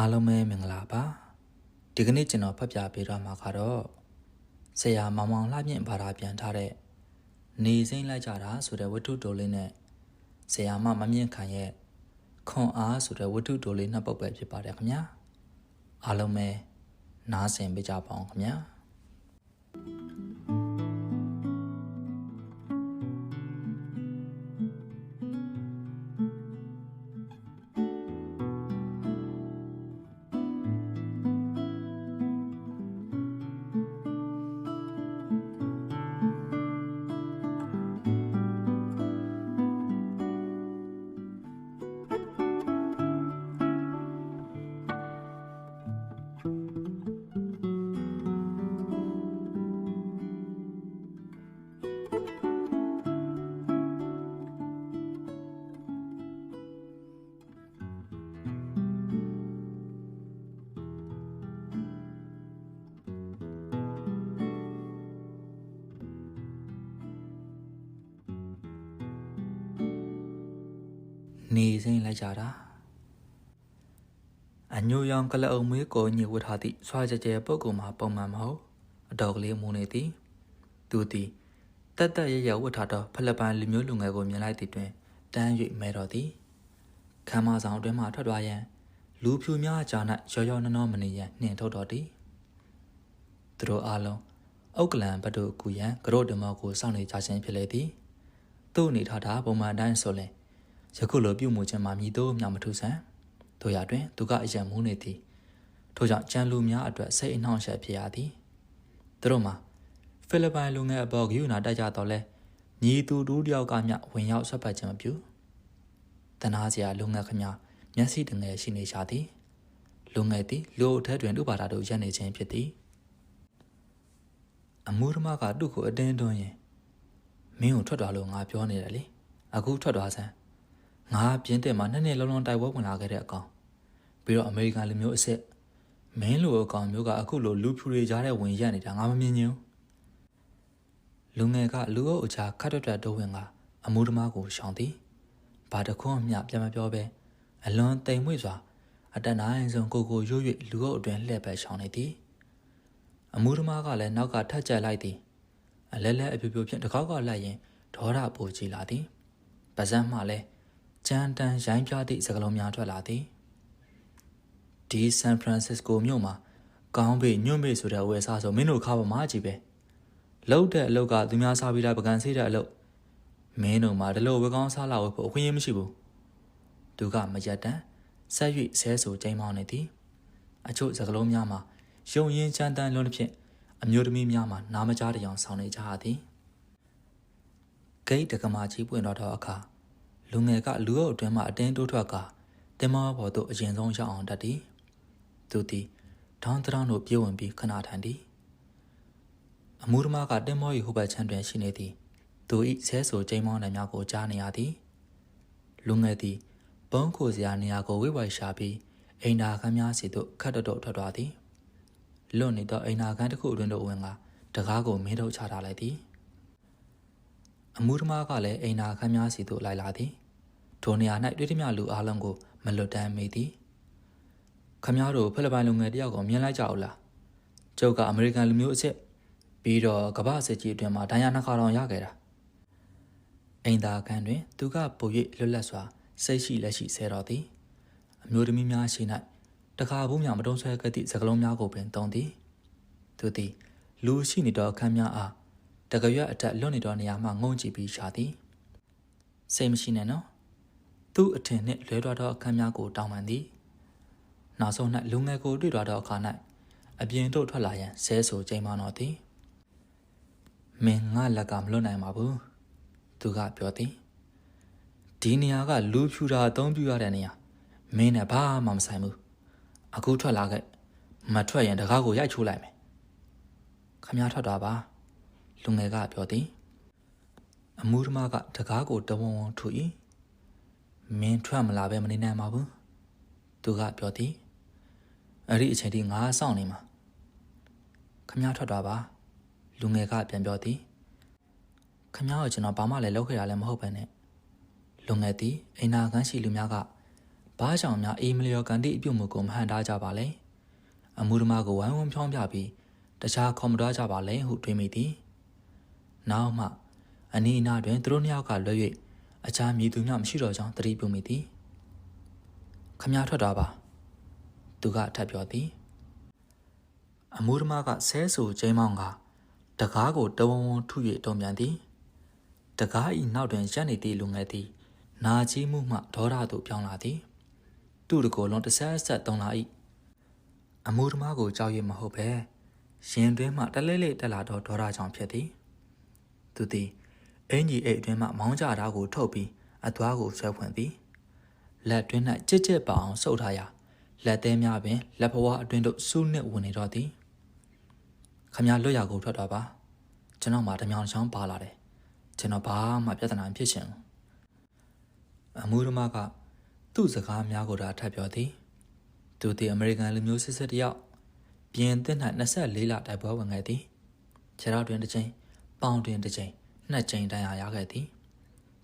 အားလုံးပဲမင်္ဂလာပါဒီကနေ့ကျွန်တော်ဖတ်ပြပေးတော့မှာကတော့ဆရာမောင်မောင်လှမြင့်ဘာသာပြန်ထားတဲ့နေစိမ့်လိုက်ကြတာဆိုတဲ့ဝတ္ထုတိုလေးနဲ့ဆရာမမမြင့်ခံရဲ့ခွန်အားဆိုတဲ့ဝတ္ထုတိုလေးနှစ်ပုဒ်ပဲဖြစ်ပါတယ်ခင်ဗျာအားလုံးပဲနားဆင်ပေးကြပါအောင်ခင်ဗျာ လိုက်ကြတာအညိုရောင်ကလအုံမွေးကိုညဝတ်ထားသည့်ဆွာကြကြပုတ်ကုံမှာပုံမှန်မဟုတ်အတော်ကလေးမူနေသည်သူသည်တက်တက်ရရဝတ်ထားသောဖလက်ပန်လူမျိုးလူငယ်ကိုမြင်လိုက်သည့်တွင်တန်း၍မဲတော်သည်ခမ်းမဆောင်အတွင်းမှထွက်သွားရန်လူဖြူများအကြား၌ရောရောနှောနှောမနေရန်နှင်ထုတ်တော်သည်သူတို့အားလုံးအုတ်ကလန်ဘတ်တို့ကူရန်ကရို့ဒမောကိုစောင့်နေကြခြင်းဖြစ်လေသည်သူ့အနေထားတာပုံမှန်တိုင်းဆိုလျှင် ယခုလိုပြုမှုခြင်းမှာမြည်တော့မြမထူဆန်တို့ရတွင်သူကအယံမူးနေသည်ထို့ကြောင့်ကြံလူများအတွက်စိတ်အနှောင့်အယှက်ဖြစ်ရသည်သူတို့မှာဖိလစ်ပိုင်လူငယ်အပေါ်ကယူနာတိုက်ကြတော့လဲညီသူတူးတယောက်ကမျှဝင်ရောက်ဆွတ်ပတ်ခြင်းမပြုတနာစရာလူငယ်ခမမျက်စိတငယ်ရှိနေကြသည်လူငယ်သည်လူအထက်တွင်ဥပါဒတို့ရက်နေခြင်းဖြစ်သည်အမှုဓမ္မကသူ့ကိုအတင်းတွန်းရင်မင်းကိုထွက်သွားလို့ငါပြောနေတယ်လေအခုထွက်သွားစမ်း ငါပြင်းတဲ့မှာနှစ်နှစ်လုံးလုံးတိုက်ပွဲဝင်လာခဲ့တဲ့အကောင်ပြီးတော့အမေရိကန်လူမျိုးအစ်စ်မင်းလိုအကောင်မျိုးကအခုလိုလူဖြူတွေကြားတဲ့ဝင်ရက်နေတာငါမမြင်ချင်ဘူးလူငယ်ကလူအုပ်အချာခတ်တွတ်တွတ်တိုးဝင်ကအမှုဓမ္မကိုရှောင်သည်ဘာတခွန်းမျှပြန်မပြောပဲအလွန်တိမ်မွေ့စွာအတန်နိုင်ဆုံးကိုကိုရွရွလူအုပ်အတွင်လှည့်ပဲရှောင်နေသည်အမှုဓမ္မကလည်းနောက်ကထက်ကျက်လိုက်သည်အလဲလဲအပြူပြူဖြင့်တစ်ခေါက်ကလိုက်ရင်ဒေါရပိုကြည်လာသည်ပါဇက်မှလည်း ကြမ်းတမ်းရိုင်းပြသည့်စကားလုံးများထွက်လာသည်ဒီဆန်ဖရန်စစ္စကိုမြို့မှာကောင်းပေညွန့်ပေဆိုတဲ့ဝယ်စားဆိုမင်းတို့ခါပေါ်မှာကြည့်ပဲလောက်တဲ့အလုပ်ကသူများစားပြီးတာပကံစေးတဲ့အလုပ်မင်းတို့မှာဒီလိုဝေကောင်းစားလာဝယ်ဖို့အခွင့်အရေးမရှိဘူးသူကမရက်တန်ဆက်၍ဆဲဆိုချိန်မောင်းနေသည်အချို့စကားလုံးများမှာယုံရင်ချမ်းတမ်းလုံးတစ်ဖြင့်အမျိုးသမီးများမှာနားမကြားတရောင်ဆောင်နေကြရသည်ဂိတ်တက္ကမကြီးပွင့်တော်သောအခါ လူငယ်ကလူအုပ်အတွင်းမှအတင်းတိုးထွက်ကတင်မောဘော်သို့အရင်ဆုံးရောက်အောင်တတ်သည်သူသည်ဒေါင်းတရောင်းတို့ပြေးဝင်ပြီးခဏထိုင်သည်အမှုဓမ္မကတင်မော၏ဟိုဘက်ချမ်းတွင်ရှိနေသည်သူ၏ဆဲဆိုချိန်မောင်းနိုင်များကိုကြားနေရသည်လူငယ်သည်ပုံးခိုစရာနေရာကိုဝိဝိုက်ရှာပြီးအိမ်နာခန်းများစီသို့ခတ်တတော့ထွက်သွားသည်လွတ်နေသောအိမ်နာခန်းတစ်ခုအတွင်းသို့ဝင်ကတကားကိုမင်းတို့ချထားလိုက်သည် အမှုဓမ္မကလည်းအိမ်နာခမ်းများစီသို့လိုက်လာသည်ထိုနေရာ၌တွေ့သည်များလူအလုံးကိုမလွတ်တမ်းမိသည်ခမည်းတော်ဖိလစ်ပိုင်လူငယ်တယောက်ကိုမြင်လိုက်ကြဦးလားကျုပ်ကအမေရိကန်လူမျိုးအစ်စ်ပြီးတော့ကမ္ဘာစစ်ကြီးအတွင်းမှာဒဏ်ရာနှစ်ခါတောင်ရခဲ့တာအိမ်သာခန်းတွင် သူကပို၍လွတ်လပ်စွာစိတ်ရှိလက်ရှိဆဲတော်သည်အမျိုးသမီးများရှိ၌တခါဘူးများမတုံးဆွဲခဲ့သည့်စကလုံးများကိုပင်တုံးသည်သူသည်လူရှိနေသောအခန်းများအား တကရွက်အတက်လွတ်နေသောနေရာမှငုံကြည့်ပြီးရှာသည်စိတ်မရှိနဲ့နော်သူ့အထင်နှင့်လွဲသွားသောအခန်းများကိုတောင်းပန်သည်နောက်ဆုံး၌လူငယ်ကိုတွေ့သွားသောအခါ၌အပြင်သို့ထွက်လာရန်ဆဲဆိုချိန်မှတော့သည်မင်းငါလက်ကမလွတ်နိုင်ပါဘူးသူကပြောသည်ဒီနေရာကလူဖြူတာအသုံးပြုရတဲ့နေရာမင်းနဲ့ဘာမှမဆိုင်ဘူးအခုထွက်လာခဲ့မထွက်ရင်တကားကိုရိုက်ချိုးလိုက်မယ်ခမည်းထွက်သွားပါ လူငယ်ကပြောသည်အမှုဓမ္မကတကားကိုတဝုံဝုံထူ၏မင်းထွက်မလာပဲမနေနိုင်ပါဘူးသူကပြောသည်အဲ့ဒီအချိန်ထိငါစောင့်နေမှာခမည်းထွက်သွားပါလူငယ်ကပြန်ပြောသည်ခမည်းကိုကျွန်တော်ဘာမှလည်းလုပ်ခဲ့ရလည်းမဟုတ်ပဲနဲ့လူငယ်သည်အိမ်နာခန်းရှိလူများကဘာကြောင့်များအေးမလျော်ကန်သည့်အပြုတ်မှုကိုမဟန်တားကြပါလဲအမှုဓမ္မကိုဝိုင်းဝန်းဖြောင်းပြပြီးတခြားခေါ်မတော်ကြပါလဲဟုတွေးမိသည် နောက်မှအနီးအနားတွင်သူတို့နှစ်ယောက်ကလွတ်၍အခြားမြည်သူများမရှိတော့ကြောင်းသတိပြုမိသည်ခမည်းထွက်သွားပါသူကထပ်ပြောသည်အမှုဓမ္မကဆဲဆူကျိမ်းမောင်းကတကားကိုတဝုံဝုံထု၍တုံပြန်သည်တကားဤနောက်တွင်ရပ်နေသည့်လူငယ်သည်နာကြီးမှုမှဒေါသသို့ပြောင်းလာသည် သူ့တကိုယ်လုံးတစ်ဆက်ဆက်တုံလာ၏အမှုဓမ္မကိုကြောက်ရွံ့မဟုတ်ပဲရင်တွင်းမှတလဲလဲတက်လာသောဒေါသကြောင့်ဖြစ်သည် သူသည်အင်ကြီးအိတ်အတွင်းမှမောင်းကြတာကိုထုတ်ပြီးအသွားကိုဆွဲဖွင့်သည်လက်တွင်း၌ကြစ်ကြစ်ပအောင်ဆုပ်ထားရာလက်သေးများပင်လက်ဘဝအတွင်းသို့စူးနှင့်ဝင်နေတော့သည်ခမရလွတ်ရကိုထွက်သွားပါကျွန်တော်မှတမြောင်ချောင်းပါလာတယ်ကျွန်တော်ဘာမှပြဿနာမဖြစ်ချင်ဘူးအမှုဓမ္မကသူ့စကားများကိုသာထပ်ပြောသည်သူသည်အမေရိကန်လူမျိုးစစ်စစ်တယောက်ပြင်သစ်၌24လတိုက်ပွဲဝင်ခဲ့သည်ခြေထောက်တွင်တစ်ချိန် ပေါင်တွင်တစ်ချိန်နှစ်ချိန်တန်ရာရခဲ့သည်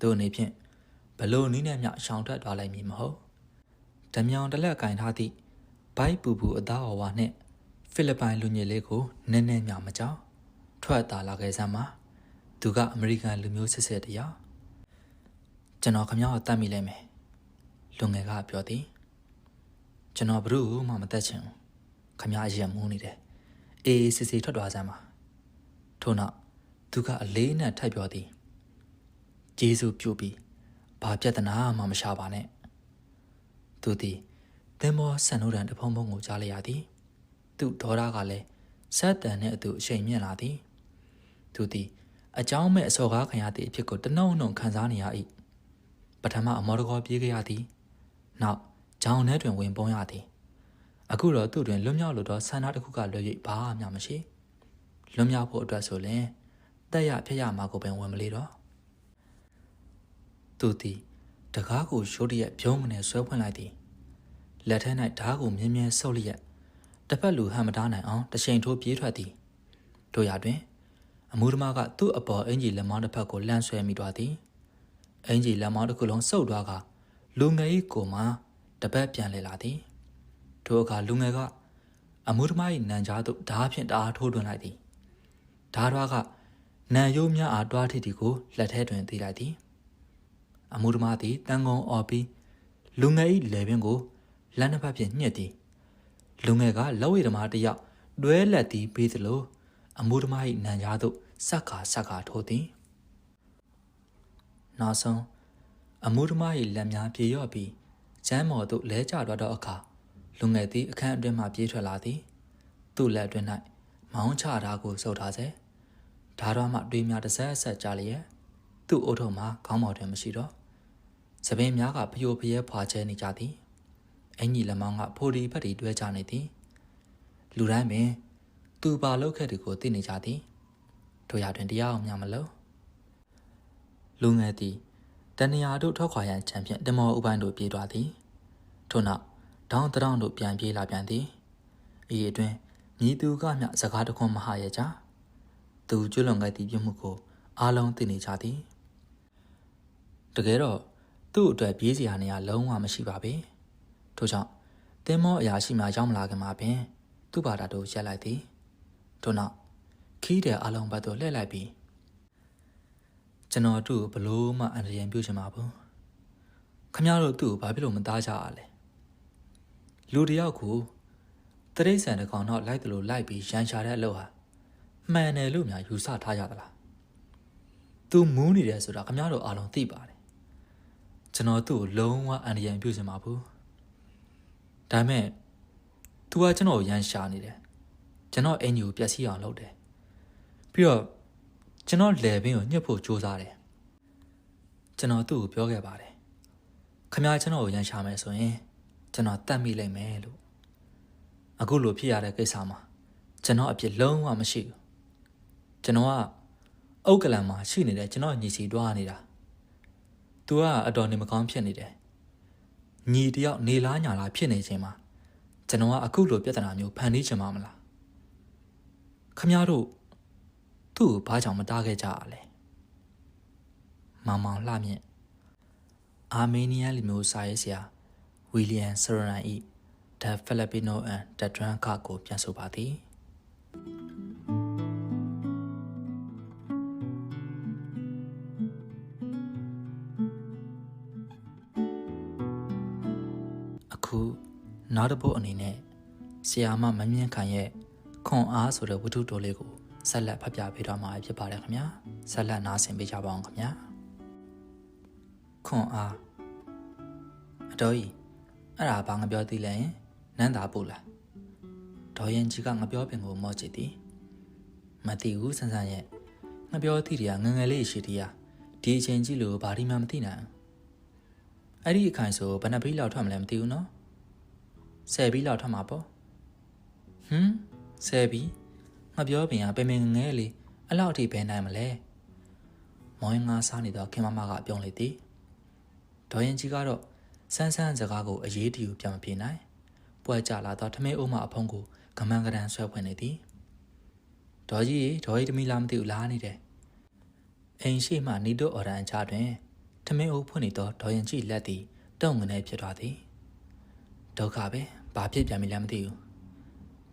သူအနေဖြင့်ဘလို့နီးနဲ့မျှရှောင်ထွက်သွားလိုက်မည်မဟုတ်ဓမြောင်တလက်ကင်ထားသည့်ဘိုက်ပူပူအသားအဝါနှင့်ဖိလစ်ပိုင်လူညစ်လေးကိုနည်းနည်းမျှမကြောက်ထွက်လာလာခဲ့စမ်းမှာသူကအမေရိကန်လူမျိုးစစ်စစ်တယောက်ကျွန်တော်ခမရကိုတတ်မိလိုက်မယ်လူငယ်ကပြောသည်ကျွန်တော်ဘ ᱹ မှမတတ်ချင်ဘူးခမရအရင်မူးနေတယ်အေးအေးစစ်စစ်ထွက်သွားစမ်းပါထို့နောက် သူကအလေးနဲ့ထိုက်ပြောသည်ဂျေစုပြုတ်ပြီးဘာပြဿနာမှမရှာပါနဲ့သူသည်သင်္ဘောဆန်နိုးတန်တဖုံဖုံကိုကြားလိုက်ရသည်သူ့ဒေါ်ရကလည်းဆက်တန်နဲ့အတူအချိန်မြင့်လာသည်သူသည်အเจ้าမဲ့အစော်ကားခံရသည့်အဖြစ်ကိုတနှုံနှုံခံစားနေရ၏ပထမအမော်တကောပြေးခဲ့ရသည်နောက်ဂျောင်ထဲတွင်ဝင်ပုံးရသည်အခုတော့သူ့တွင်လွတ်မြောက်လို့တော့ဆန္ဒတစ်ခုကလွတ်၍ဘာမှမရှိလွတ်မြောက်ဖို့အတွက်ဆိုရင် တက်ရဖြစ်ရမှာကိုပင်ဝင်မလေးတော့သူသည်တကားကိုရှိုးတရက်ပြုံးမနဲ့ဆွဲဖွင့်လိုက်သည်လက်ထဲ၌ဓားကိုမြင်းမြဲဆုပ်လျက်တစ်ဖက်လူဟန်မတားနိုင်အောင်တချိန်ထိုးပြေးထွက်သည်တို့ရတွင် အမှုဓမ္မကသူ့အပေါ်အင်ကြီးလက်မောင်းတစ်ဖက်ကိုလှမ်းဆွဲမိသွားသည်အင်ကြီးလက်မောင်းတစ်ခုလုံးစုပ်သွားကလူငယ်၏ကိုယ်မှတပတ်ပြန်လဲလာသည်ထိုအခါလူငယ်ကအမှုဓမ္မ၏နံကြားသို့ဓားဖြင့်တအားထိုးတွင်လိုက်သည်ဓားရွားက နံရိုးများအားတွားထိတီကိုလက်ထဲတွင်သိလိုက်သည်အမှုဓမ္မသည်တန်ကုံအော်ပြီးလူငယ်၏လေပင်ကိုလက်နှစ်ဖက်ဖြင့်ညှစ်သည်လူငယ်ကလက်ဝဲဓမ္မတစ်ယောက်တွဲလက်သည်ပေးသလိုအမှုဓမ္မ၏နံကြားသို့စက်ကာစက်ကာထိုးသည်နောက်ဆုံးအမှုဓမ္မ၏လက်များပြေလျော့ပြီးကျမ်းမော်သို့လဲကျသွားသောအခါလူငယ်သည်အခန်းအတွင်းမှပြေးထွက်လာသည်သူ့လက်အတွင်း၌မောင်းချတာကိုစုပ်ထားစေ ဓာတော်မှတွေးများတစ်ဆက်ဆက်ကြလျက်သူ့အုတ်ထုံမှာခေါင်းမော်တွင်မရှိတော့သပင်များကဖျို့ဖျဲဖွာချဲနေကြသည်အင်ကြီးလက်မောင်းကဖိုဒီဖက်တီတွဲကြနေသည်လူတိုင်းပင်သူပါလောက်ခဲ့သူကိုသိနေကြသည်တို့ရတွင်တရားအောင်များမလို့လူငယ်သည်တဏှာတို့ထောက်ခွာရန်ချံဖြင့်တမောဥပိုင်းတို့ပြေးသွားသည်ထို့နောက်ဒေါင်းတောင်းတို့ပြန်ပြေးလာပြန်သည်ဤအတွင်မြည်သူကမျှစကားတခွန်းမဟာရကြ သူကျွလွန်ခဲ့သည့်ပြမှုကိုအားလုံးသိနေကြသည်တကယ်တော့သူ့အတွက်ပြေးစရာနေရာလုံးဝမရှိပါပဲထို့ကြောင့်တင်းမောအရာရှိမှရောက်မလာခင်မှာပင် သူ့ဘာသာတို့ရက်လိုက်သည်ထို့နောက်ခီးတဲ့အလုံးဘက်သို့လှည့်လိုက်ပြီးကျွန်တော်သူ့ကိုဘလို့မှအန္တရာယ်ပြုချင်မှာဘူးခမရတို့သူ့ကိုဘာဖြစ်လို့မသားကြရလဲလူတယောက်ကိုတရိတ်ဆန်တကောင်တော့လိုက်တယ်လို့လိုက်ပြီးရန်ရှာတဲ့အလုပ်ဟာ မှန်တယ်လို့များယူဆထားကြသလားသူမူးနေတယ်ဆိုတာခမရတို့အားလုံးသိပါတယ်ကျွန်တော်သူ့ကိုလုံးဝအန္တရာယ်ပြုချင်မှာဘူးဒါမဲ့ तू ကကျွန်တော်ကိုရန်ရှာနေတယ်ကျွန်တော်အင်ဂျီကိုပျက်စီးအောင်လုပ်တယ်ပြီးတော့ကျွန်တော်လယ်ဘင်းကိုညှစ်ဖို့ကြိုးစားတယ်ကျွန်တော်သူ့ကိုပြောခဲ့ပါတယ်ခမကျွန်တော်ကိုရန်ရှာမယ်ဆိုရင်ကျွန်တော်တတ်မိလိမ့်မယ်လို့အခုလိုဖြစ်ရတဲ့ကိစ္စမှာကျွန်တော်အပြစ်လုံးဝမရှိဘူး ကျွန်တော်ကအုတ်ကလန်မှာရှိနေတဲ့ကျွန်တော်ညီစီတွားနေတာ။ तू ကအတော်နေမကောင်းဖြစ်နေတယ်။ညီတယောက်နေလားညာလားဖြစ်နေချိန်မှာကျွန်တော်ကအခုလိုပြဿနာမျိုးဖန်တီးချင်မှာမလား။ခမည်းတော်သူ့ကိုဘာကြောင့်မတားခဲ့ကြရလဲ။မောင်မောင်လှမြင့်အာမေးနီးယားလူမျိုးစာရေးဆရာဝီလီယံဆရနန်၏ The Filipino and The Drunk ကိုပြန်ဆိုပါသည် နောက်တစ်ပုတ်အနေနဲ့ဆီယာမမမြင့်ခိုင်ရဲ့ခွန်အားဆိုတဲ့ဝတ္ထုတိုလေးကိုဆက်လက်ဖတ်ပြပေးတော့မှာဖြစ်ပါတယ်ခင်ဗျာဆက်လက်နားဆင်ပေးကြပါအောင်ခင်ဗျာခွန်အားအတော်ကြီးအဲ့ဒါဘာငါပြောသေးလဲနန်းသာပို့လားဒေါ်ရင်ကြီးကငါပြောပင်ကိုမော့ချစ်သည်မသိဘူးဆန်းဆန်းရဲ့ငါပြောသည့်တည်းကငငယ်လေးရှိတည်းကဒီအချိန်ကြီးလို့ဘာဒီမှမသိနိုင်အဲ့ဒီအခိုင်ဆိုဘယ်နှဘီလောက်ထွက်မလဲမသိဘူးနော် ဆယ်ဘီလောက်ထွက်မှာပေါ့ဟမ်ဆယ်ဘီငါပြောပင်ကပင်ပင်ငယ်လေးအဲ့လောက်အထိဘယ်နိုင်မလဲမောင်ငါစားနေတော့ခင်မမကပြောလေသည်ဒေါ်ရင်ကြီးကတော့ဆန်းဆန်းစကားကိုအရေးတယူပြန်မပြေနိုင်ပွဲကြလာတော့ထမင်းအိုးမအဖုံးကိုကမန်ကရန်ဆွဲဖွင့်နေသည်ဒေါ်ကြီးဒေါ်ကြီးတမီလာမသိဘူးလားနေတယ်အိမ်ရှိမှနီတို့အော်ရန်ချတွင်ထမင်းအိုးဖွင့်နေတော့ဒေါ်ရင်ကြီးလက်သည်တုံငနေဖြစ်သွားသည် ဒုက္ခပဲဘာဖြစ်ပြန်ပြီလဲမသိဘူး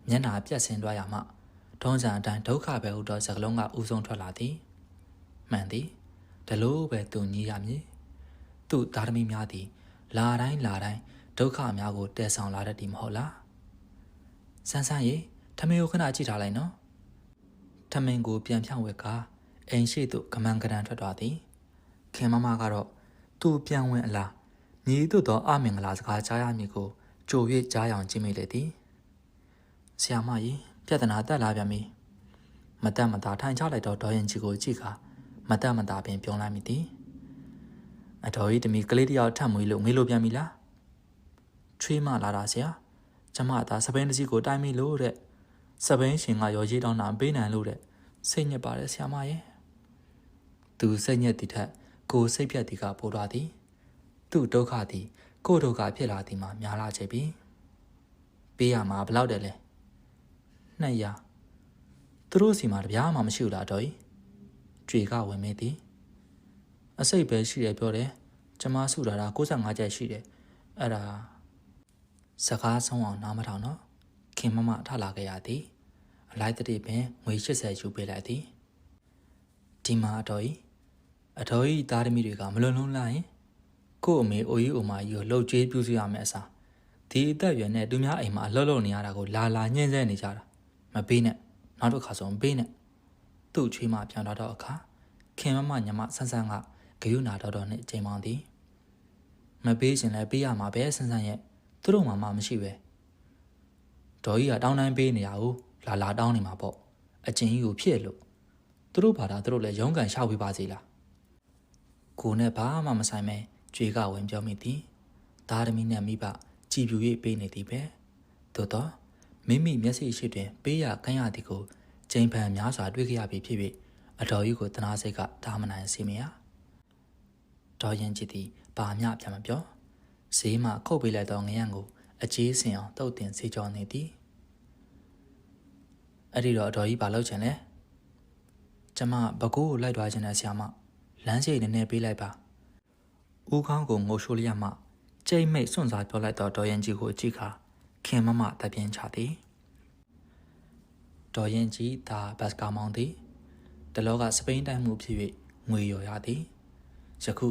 မျက်နာပြက်ဆင်းသွားရမှထုံးစံအတိုင်းဒုက္ခပဲဟုသောစကလုံးကဥဆုံးထွက်လာသည်မှန်သည်ဒါလို့ပဲသူညီရမည်သူ့သားသမီးများသည်လာတိုင်းလာတိုင်းဒုက္ခများကိုတည်ဆောင်လာတတ်သည်မဟုတ်လားဆန်းဆန်းရေထမင်းကိုခဏကြည့်ထားလိုက်နော်ထမင်းကိုပြန်ဖြန့်ဝက်ကအိမ်ရှိသို့ကမန်ကရန်ထွက်သွားသည်ခင်မမကတော့သူ့ပြန်ဝင်အလားညီတို့သောအမင်္ဂလာစကားကြားရမည်ကို ကြို၍ကြားရောင်ကြည့်မိလေသည်ဆရာမကြီးပြဿနာတက်လာပြန်ပြီမတက်မတာထိုင်ချလိုက်တော့ဒေါ်ရင်ကြီးကိုကြည့်ခါမတက်မတာပင်ပြုံးလိုက်မိသည်အတော်ကြီးတမီကလေးတယောက်ထပ်မွေးလို့ငေးလို့ပြန်ပြီလားချွေးမလာတာဆရာကျမသာစပိန်တစီကိုတိုင်းမိလို့တဲ့စပိန်ရှင်ကရောကြီးတောင်းတာပေးနိုင်လို့တဲ့စိတ်ညစ်ပါတယ်ဆရာမရဲ့သူစိတ်ညစ်တီထက်ကိုစိတ်ပြက်တီကပိုးသွားသည်သူ့ဒုက္ခသည် ကိုဒုက္ခဖြစ်လာသည်မှာများလာချက်ပြီပေးရမှာဘယ်လောက်တယ်လဲ200သူတို့စီမှာတပြားမှမရှိဘူးလားတော်ကြီးကြွေကဝင်မေးသည်အစိတ်ပဲရှိတယ်ပြောတယ်ကျမစုလာတာ65ကျက်ရှိတယ်အဲ့ဒါစကားဆုံးအောင်နားမထောင်တော့ခင်မမထလာခဲ့ရသည်အလိုက်တည်းပင်ငွေ80ယူပေးလိုက်သည်ဒီမှာအတော်ကြီးအတော်ကြီးသားသမီးတွေကမလွန်လုံးလာရင် ကို့အမေအိုကြီးအိုမကြီးကိုလှုပ်ကြွေးပြုစုရမယ်အစားဒီအသက်အရွယ်နဲ့သူများအိမ်မှာလှုပ်လှုပ်နေရတာကိုလာလာညှင်းဆဲနေကြတာမပေးနဲ့နောက်တစ်ခါဆိုမပေးနဲ့သူ့ချွေးမပြန်လာတော့အခါခင်မမညမဆန်းဆန်းကဂယုနာတော်တော်နဲ့ချိန်ပေါင်းသည်မပေးရှင်လည်းပေးရမှာပဲဆန်းဆန်းရဲ့သူတို့မှမမရှိပဲဒေါ်ကြီးကတောင်းတန်းပေးနေရဘူးလာလာတောင်းနေမှာပေါ့အချင်းကြီးကိုဖြစ်လို့သူတို့ဘာသာသူတို့လည်းရုန်းကန်ရှောက်ပေးပါစေလားကိုနဲ့ဘာမှမဆိုင်မဲ ကြွေကဝင်ပြောမိသည်သားသမီးနဲ့မိဘကြည်ပြူ၍ပေးနေသည်ပဲသို့တော့မိမိမျက်စိရှိတွင် ပေးရကမ်းရသည်ကိုချိန်ဖန်များစွာတွေ့ကြရပြီဖြစ်၍အတော်ကြီးကိုတနာစိတ်ကဒါမနိုင်စီမရဒေါ်ရင်ကြည်သည်ဘာမျှပြန်မပြောဈေးမှခုတ်ပေးလိုက်သောငရံကိုအကျေးစင်အောင်တုတ်တင်စေကြောနေသည်အဲ့ဒီတော့အတော်ကြီးဘာလုပ်ချင်လဲကျမဘကိုးကိုလိုက်သွားခြင်းနဲ့ဆရာမလမ်းစိတ်နည်းနည်းပေးလိုက်ပါ ဦးခေါင်းကိုငိုရှိုးလျက်မှကြိတ်မိတ်စွန့်စားပြောလိုက်တော့ဒေါ်ရင်ကြီးကိုကြည့်ခါခင်မမတပြင်းချသည်ဒေါ်ရင်ကြီးသာဘတ်ကာမောင်းသည်တလောကစပိန်တိုင်းမှုဖြစ်၍ငွေရော်ရသည်ယခု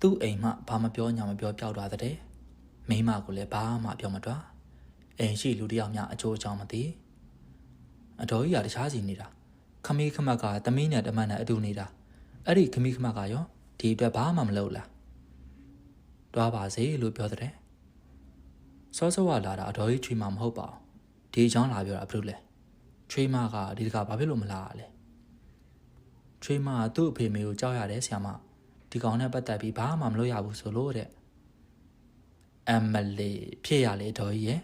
သူ့အိမ်မှဘာမပြောညာမပြောပျောက်သွားတဲ့မိမကိုလည်းဘာမှပြောမတွားအိမ်ရှိလူတယောက်များအကျိုးအကြောင်းမသိအတော်ကြီးကတခြားစီနေတာခမီးခမက်ကတမီးနဲ့တမန်နဲ့အတူနေတာအဲ့ဒီခမီးခမက်ကရောဒီအတွက်ဘာမှမလုပ်လား တွားပါစေလို့ပြောတဲ့စောစောကလာတာအတော်ကြီးချွေးမှမဟုတ်ပါဘူးဒီအကြောင်းလာပြောတာဘယ်လိုလဲချွေးမကဒီတကဘာဖြစ်လို့မလာလဲချွေးမကသူ့အဖေမေကိုကြောက်ရတယ်ဆရာမဒီကောင်နဲ့ပတ်သက်ပြီးဘာမှမလုပ်ရဘူးဆိုလို့တဲ့အမလေးဖြစ်ရလေတော်ကြီးရဲ့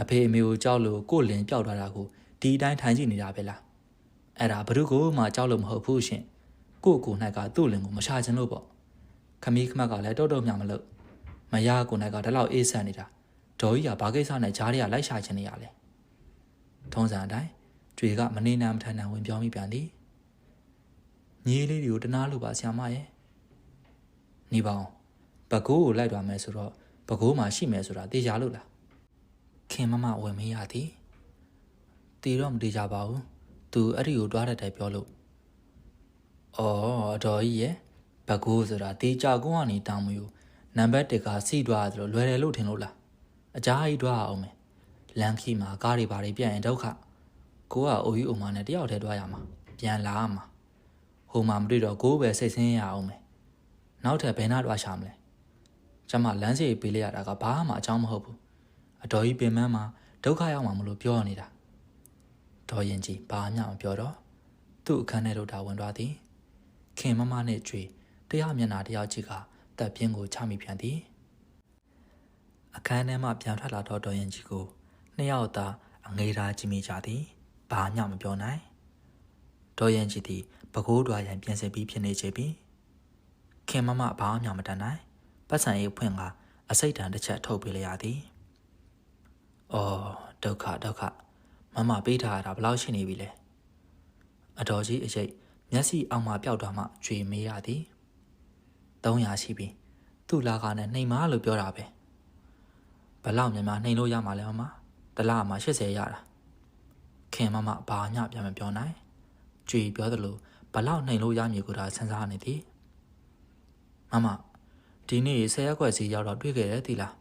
အဖေအမေကိုကြောက်လို့ကိုလင်ပျောက်သွားတာကိုဒီအတိုင်းထိုင်ကြည့်နေတာပဲလားအဲ့ဒါဘ누구ကိုမှကြောက်လို့မဟုတ်ဘူးရှင်ကိုကို၌ကသူ့လင်ကိုမရှာချင်လို့ပေါ့ခမီးခမက်ကလည်းတောက်တော့မြမလို့ မရကို၌ကဒီလောက်အေးဆန်နေတာဒေါ်ကြီးကဘာကိစ္စနဲ့ကြားတွေကလိုက်ရှာချင်နေရလဲထုံးစံအတိုင်းကျွေကမနေနာမထန်ထန်ဝင်ပြောမိပြန်သည်ညီလေးတွေကိုတနာလို့ပါဆရာမရဲ့နေပါအောင်ဘကိုးကိုလိုက်သွားမယ်ဆိုတော့ဘကိုးမှာရှိမယ်ဆိုတာသိကြလို့လားခင်မမဝယ်မေးရသည်တီတော့မသိကြပါဘူးသူအဲ့ဒီကိုတွားတဲ့တိုင်ပြောလို့အော်အတော်ကြီးရဲ့ဘကိုးဆိုတာတေချာကုန်းကနေတောင်းမယူ နံပါတ်1ကစီတွားတယ်လို့လွယ်တယ်လို့ထင်လို့လားအကြိုက်တွားအောင်မယ်လမ်းခီမှာကားတွေဘာတွေပြတ်ရင်ဒုက္ခကိုကအိုကြီးအိုမနဲ့တယောက်တည်းတွားရမှာပြန်လာရမှာဟိုမှာမတွေ့တော့ကိုပဲစိတ်ဆင်းရအောင်မယ်နောက်ထပ်ဘယ်နာတွားရှာမလဲကျမလမ်းစီပေးလိုက်ရတာကဘာမှအကြောင်းမဟုတ်ဘူးအတော်ကြီးပင်မမှာဒုက္ခရောက်မှာမလို့ပြောနေတာဒေါ်ရင်ကြီးဘာမှမပြောတော့သူ့အခန်းထဲတို့တာဝင်သွားသည်ခင်မမနဲ့ကြွေတရားမျက်နှာတယောက်ကြီးက တပ်ပြင်းကိုချမိပြန်သည်အခန်းထဲမှပြန်ထွက်လာတော့ဒေါ်ရင်ကြီးကိုနှစ်ယောက်သာအငေးသားကြည့်မိကြသည်ဘာမှမပြောနိုင်ဒေါ်ရင်ကြီးသည်ပကိုးတွားရန်ပြင်ဆင်ပြီးဖြစ်နေချေပြီခင်မမဘာမှမတတ်နိုင်ပတ်စံရေးဖွင့်ကအစိတ်တန်တစ်ချက်ထုတ်ပေးလိုက်ရသည်။အော်ဒုက္ခဒုက္ခမမပေးထားရတာဘယ်လောက်ရှိနေပြီလဲ။အတော်ကြီးအရေးမျက်စိအောင်မှပျောက်သွားမှကြွေမေးရသည်။ 300ရှိပြီ။သူ့လာကနဲ့နှိမ်မလို့ပြောတာပဲ။ဘလောက်များများနှိမ်လို့ရမှာလဲမမ။တလားမှာ80ရတာ။ခင်မမဘာညပြန်မပြောနိုင်။ကြွေပြောသလိုဘလောက်နှိမ်လို့ရမည်ကိုသာစဉ်းစားနေသည်။မမဒီနေ့ဆယ်ရက်ခွက်စီရောက်တော့တွေ့ခဲ့တယ်သီလား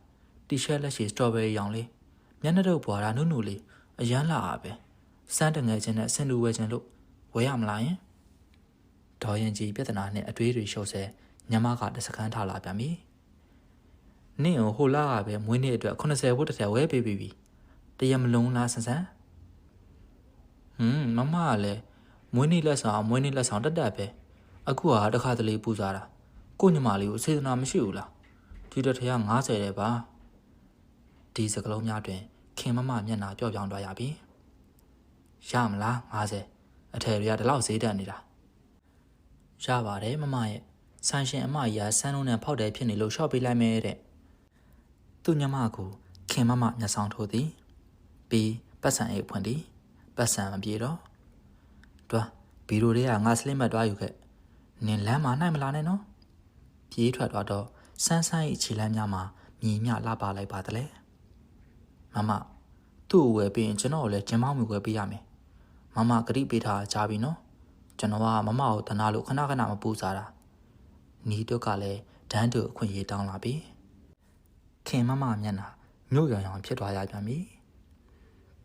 တီရှပ်လက်ရှိစတော်ဘယ်ရီရောင်လေးမျက်နှာတုပ်ပွားတာနုနုလေးအရန်လာပါပဲစမ်းတငယ်ချင်းနဲ့ဆင်လူဝဲချင်းလို့ဝဲရမလားယင်ဒေါ်ရင်ကြီးပြဿနာနဲ့အတွေးတွေရှုပ်ဆဲ ညမကတစကန်းထားလာပြန်ပြီနင့်ကိုဟိုလာကပဲမွေးနေ့အတွက်80ဘုတ်တစ်ထည်ဝဲပေးပြီးပြီတရမလုံးလားဆန်းဆန်းဟွန်းမမကလည်းမွေးနေ့လက်ဆောင်မွေးနေ့လက်ဆောင်တက်တက်ပဲအခုကတခါတလေပူစားတာကိုညမလေးကိုစေတနာမရှိဘူးလားဒီတစ်ထရ90တဲ့ပါဒီစကလုံးများတွင် ခင်မမမျက်နှာပျော့ပြောင်းသွားရပြီရမလား90အထယ်တွေကဒီလောက်ဈေးတက်နေတာရပါတယ်မမရဲ့ ဆန်ရှင်အမကြီးကဆန်းလုံးနဲ့ဖောက်တယ်ဖြစ်နေလို့ရှော့ပေးလိုက်မယ်တဲ့သူညမကိုခင်မမမျက်ဆောင်ထိုးသည်ပြီးပတ်စံအိတ်ဖွင့်သည်ပတ်စံမပြေတော့တွားဘီရိုတွေကငါစလင်းမတ်တွားယူခဲ့နင်လမ်းမှာနိုင်မလားနဲ့နော်ပြေးထွက်သွားတော့ဆန်းဆန်း၏ခြေလမ်းများမှာမြည်မြလှပလိုက်ပါတလေမမသူ့ကိုဝယ်ပြီးရင်ကျွန်တော်ကိုလည်းဂျင်းမောင်းမီဝယ်ပေးရမယ်မမဂရိပေးထားကြားပြီနော်ကျွန်တော်ကမမကိုတနာလို့ခဏခဏမပူစားတာ နီတုတ်ကလည်းဒန်းတူအခွင့်အရေးတောင်းလာပြီခင်မမမျက်နှာမြို့ရောင်ရောင်ဖြစ်သွားရပြန်ပြီ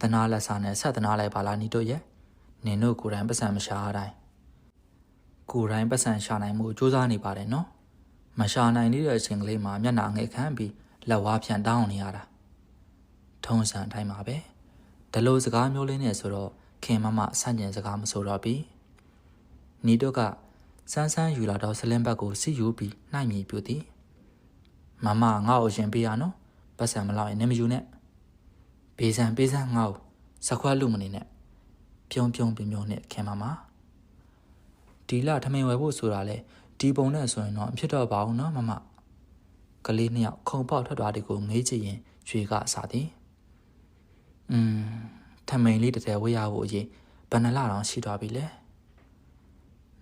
တနာလက်စာနဲ့ဆက်တနာလိုက်ပါလားနီတုတ်ရဲ့နင်တို့ကိုယ်တိုင်ပတ်စံမရှာတိုင်းကိုယ်တိုင်ပတ်စံရှာနိုင်မှုစူးစမ်းနေပါတယ်နော်မရှာနိုင်နေတဲ့အချိန်ကလေးမှာမျက်နှာငယ်ခမ်းပြီးလက်ဝါးဖြန်တောင်းနေရတာထုံးစံတိုင်းပါပဲဒီလိုစကားမျိုးလေးနဲ့ဆိုတော့ခင်မမဆန့်ကျင်စကားမဆိုတော့ပြီနီတို့က စန်းစန်းယူလာတော့ဆလင်းဘက်ကိုစီယူပြီးနှိုက်မြည်ပြူသည်မမငါ့ကိုရှင်ပေးရနော်ပတ်စံမလောက်ရင်နေမယူနဲ့ဘေးစံပေးစံငါ့ကိုစခွက်လူမနေနဲ့ပြုံးပြုံးပြင်းပြုံးနဲ့ခင်မမဒီလထမင်ဝယ်ဖို့ဆိုတာလဲဒီပုံနဲ့ဆိုရင်တော့ဖြစ်တော့ပါဘူးနော်မမကလေးနှစ်ယောက်ခုံပေါက်ထွက်သွားတဲ့ကိုငေးချင်ရင်ရွှေကအစားသည်อืมထမိန်လေးတစ်ထည်ဝေးရဖို့အရေးဘယ်နှလတောင်ရှိသွားပြီလဲ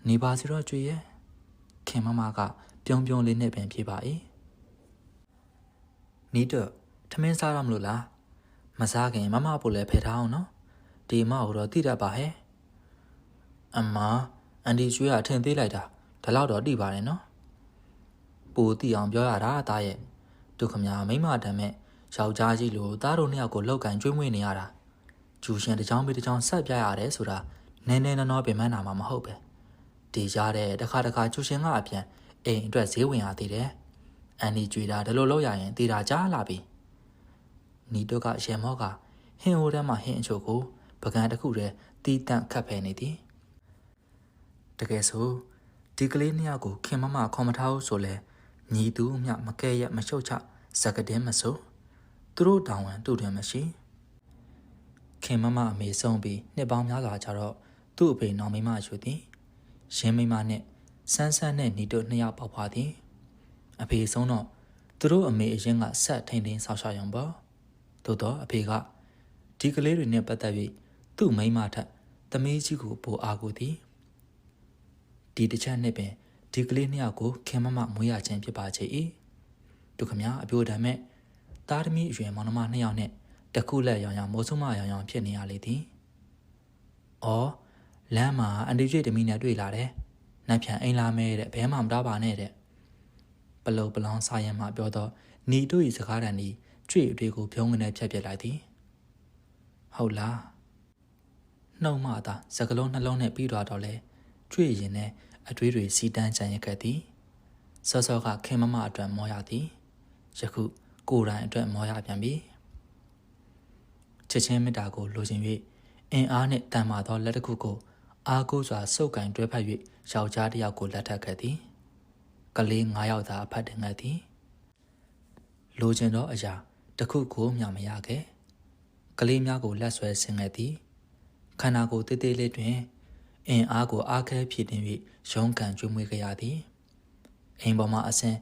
နေပါစီတော့ကြွေရဲ့ခင်မမကပြုံးပြုံးလေးနဲ့ပင်ပြေးပါ၏နီးတော့ထမင်းစားရမလို့လားမစားခင်မမပို့လဲဖယ်ထားအောင်နော်ဒီမကိုတော့တိတတ်ပါဟဲ့အမအန်ဒီကျွေးကထင်သေးလိုက်တာဒါတော့တော့တိပါတယ်နော်ပူတိအောင်ပြောရတာသားရဲ့ဒုက္ခများမိမတမ်းမဲ့ယောက်ျားကြီးလိုသားတို့နှစ်ယောက်ကိုလောက်ကင်ကျွေးမွေးနေရတာကျူရှင်တစ်ချောင်းပြီးတစ်ချောင်းဆက်ပြရတယ်ဆိုတာနည်းနည်းနော်ပင်မနာမှာမဟုတ်ပဲ ဒီကြားတဲ့တစ်ခါတစ်ခါကျူရှင်ကအပြန်အိမ်အတွက်ဈေးဝင်ရသေးတယ်အန်ဒီကြွေတာဒါလိုလောက်ရရင်တေတာကြားလာပြီနီတို့ကရေမော့ကဟင်းဟိုတန်းမှာဟင်းအချို့ကိုပကံတစ်ခုတည်းတီးတန့်ခတ်ဖယ်နေသည်တကယ်ဆိုဒီကလေးနှစ်ယောက်ကိုခင်မမခေါ်မထားဘူးဆိုလဲညီသူမျှမကဲရမရှုတ်ချဇက်ကတဲ့မဆိုသူတို့တောင်းဝန်သူ့တွင်မရှိခင်မမအမေဆုံးပြီးနှစ်ပေါင်းများစွာကြာတော့သူ့အဖေနောင်မိမယူသည် ရင်းမိမနဲ့ဆန်းဆန်းနဲ့ညီတို့နှစ်ယောက်ပေါက်ဖွာသည်အဖေဆုံးတော့သူတို့အမေအရင်ကဆက်ထိန်ထိန်ဆောက်ရှောက်ရုံပေါ့သို့တော့အဖေကဒီကလေးတွေနဲ့ပတ်သက်ပြီးသူ့မိမထက်သမီးကြီးကိုပိုအားကိုသည်ဒီတစ်ချက်နဲ့ပင်ဒီကလေးနှစ်ယောက်ကိုခင်မမမွေးရခြင်းဖြစ်ပါချေ၏သူခမအပြိုတမ်းမဲ့သားသမီးအရွယ်မောင်နှမနှစ်ယောက်နဲ့တခုလက်ရောင်ရောင်မိုးဆုမရောင်ရောင်ဖြစ်နေရလေသည်။အော် လမ်းမှာအန်တီကျွေတမီနဲ့တွေ့လာတယ်။နတ်ဖြန်အိမ်လာမဲတဲ့ဘဲမှမတားပါနဲ့တဲ့။ပလုတ်ပလောင်စာရင်မှပြောတော့နီတို့၏စကားတန်ဤကျွေအတွေ့ကိုဖြုံးကနေဖြတ်ပြစ်လိုက်သည်။ဟုတ်လား။နှုံမှသာစကလုံးနှလုံးနဲ့ပြီးတော့တော့လဲကျွေရင်နဲ့အတွေးတွေစီတန်းချန်ရခဲ့သည်။စောစောကခင်မမအတွက်မောရသည်။ယခုကိုယ်တိုင်အတွက်မောရပြန်ပြီ။ချက်ချင်းမေတ္တာကိုလိုချင်၍အင်အားနှင့်တန်မာသောလက်တစ်ခုကို အားကိုးစွာစုပ်ကင်တွဲဖက်၍ယောက်ျားတစ်ယောက်ကိုလက်ထပ်ခဲ့သည်ကလေး9ယောက်သာအဖတ်တင်ခဲ့သည်လိုချင်သောအရာတစ်ခုကိုမျှမရခဲ့ကလေးများကိုလက်ဆွဲဆင်ခဲ့သည်ခန္ဓာကိုယ်တည်တည်လေးတွင်အင်အားကိုအားခဲဖြစ်တင်၍ရုန်းကန်ကျွေးမွေးကြရသည်အိမ်ပေါ်မှအစင်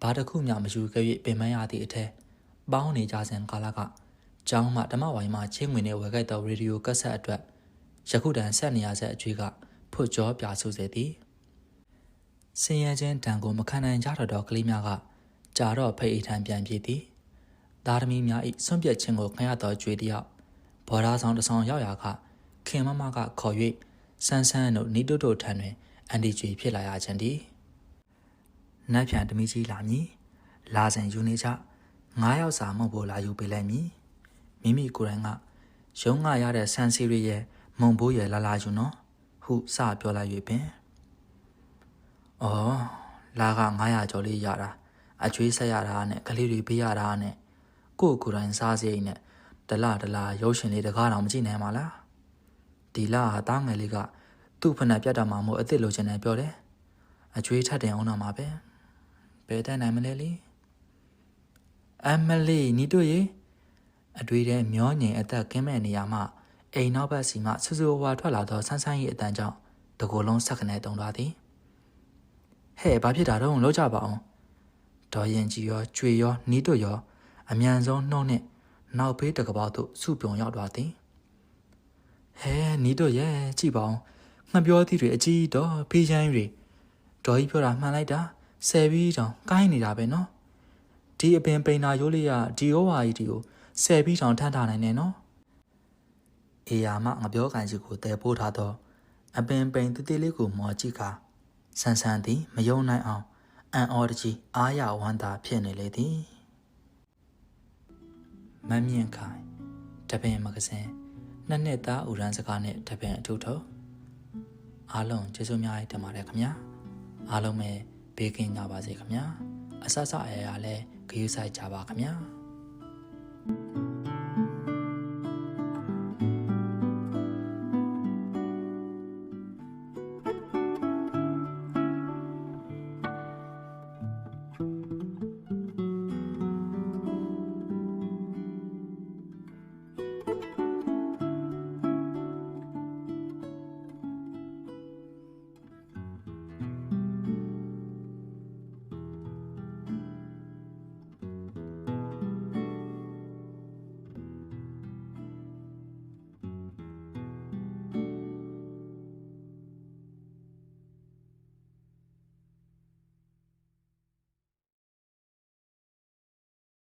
ဘာတစ်ခုမျှမယူခဲ့၍ပင်မရသည့်အထက်ပေါင်းနေကြစဉ်ကာလကကျောင်းမှဓမ္မဝိုင်းမှချင်းဝင်နေဝယ်ခဲ့သောရေဒီယိုကက်ဆက်အတွက် ယခုတန်ဆက်နေရဆက်အကျွေးကဖွတ်ကြောပြဆိုစေသည်စင်ရချင်းတန်ကိုမခံနိုင်ကြတော့သောကလေးများကကြာတော့ဖိတ်အိထံပြန်ပြေးသည်သားသမီးများ၏ဆွန့်ပြက်ခြင်းကိုခံရသောကြွေတယောက်ဘော်ဒါဆောင်တဆောင်ရောက်ရာကခင်မမကခေါ်၍ဆန်းဆန်းတို့နီတုတို့ထံတွင်အန်ဒီကြွေဖြစ်လာရခြင်းသည်နတ်ဖြန်တမီကြီးလာမည်လာစဉ်ယူနေကြငါးယောက်စာမဟုတ်ဘူးလာယူပေးလိုက်မည်မိမိကိုယ်တိုင်ကရုံးငါရတဲ့ဆန်စီရီရဲ့ မုံဘိုးရဲ့လာလာယူနော်ဟုစပြောလိုက်၍ပင်။အော်လာက900ကျော်လေးရတာအကျွေးဆက်ရတာနဲ့ကလေးတွေပေးရတာနဲ့ကိုယ့်ကိုယ်တိုင်စားစိတ်နဲ့ဒလဒလရုပ်ရှင်လေးတကားတော့မကြည့်နိုင်ပါလား။ဒီလာဟာတားငယ်လေးကသူ့ဖက်နဲ့ပြတ်တာမှမို့အစ်စ်လိုချင်တယ်ပြောတယ်။အကျွေးထပ်တင်အောင်တော့မှာပဲ။ဘယ်တန်းနိုင်မလဲလေ။အမလီနီတို့ရေအတွေ့တဲ့မျောငင်အသက်ကင်းမဲ့နေရာမှာ အိမ်နောက်ဘက်စီမှဆူဆူဝါထွက်လာသောဆန်းဆန်း၏အတန်ကြောင့်တကိုယ်လုံးဆက်ကနေတုံသွားသည်ဟဲ့ဘာဖြစ်တာတော့လောက်ကြပါအောင်ဒေါ်ရင်ကြီးရောကြွေရောနီးတို့ရော အမြန်ဆုံးနှုံးနှင့်နောက်ဘေးတကပောက်သို့စုပြုံရောက်သွားသည်ဟဲနီးတို့ရဲ့ကြည့်ပါအောင်ငှပြောသည့်တွေအကြီးတော့ဖေးချိုင်းတွေဒေါ်ကြီးပြောတာမှန်လိုက်တာဆယ်ပြီးတောင်ကိုင်းနေတာပဲနော်ဒီအပင်ပိန်နာရိုးလေးကဒီဩဝါကြီးဒီကိုဆယ်ပြီးတောင်ထမ်းထားနိုင်နေနော် အေယာမငပြောကန်ကြီးကိုတဲပိုးထားသောအပင်ပိန်တတိလေးကိုမော်ကြည့်ကာဆန်းဆန်းသည်မယုံနိုင်အောင်အန်အော်တကြီးအားရဝမ်းသာဖြစ်နေလေသည်မမြင့်ခိုင်တပင်မဂဇင်းနှစ်နှစ်သားဥရန်စကားနဲ့တပင်အထူထုအားလုံးကျေးဇူးများတင်ပါတယ်ခင်ဗျာအားလုံးပဲဘေးကင်းကြပါစေခင်ဗျာအဆဆအရာရာလဲဂရုစိုက်ကြပါခင်ဗျာ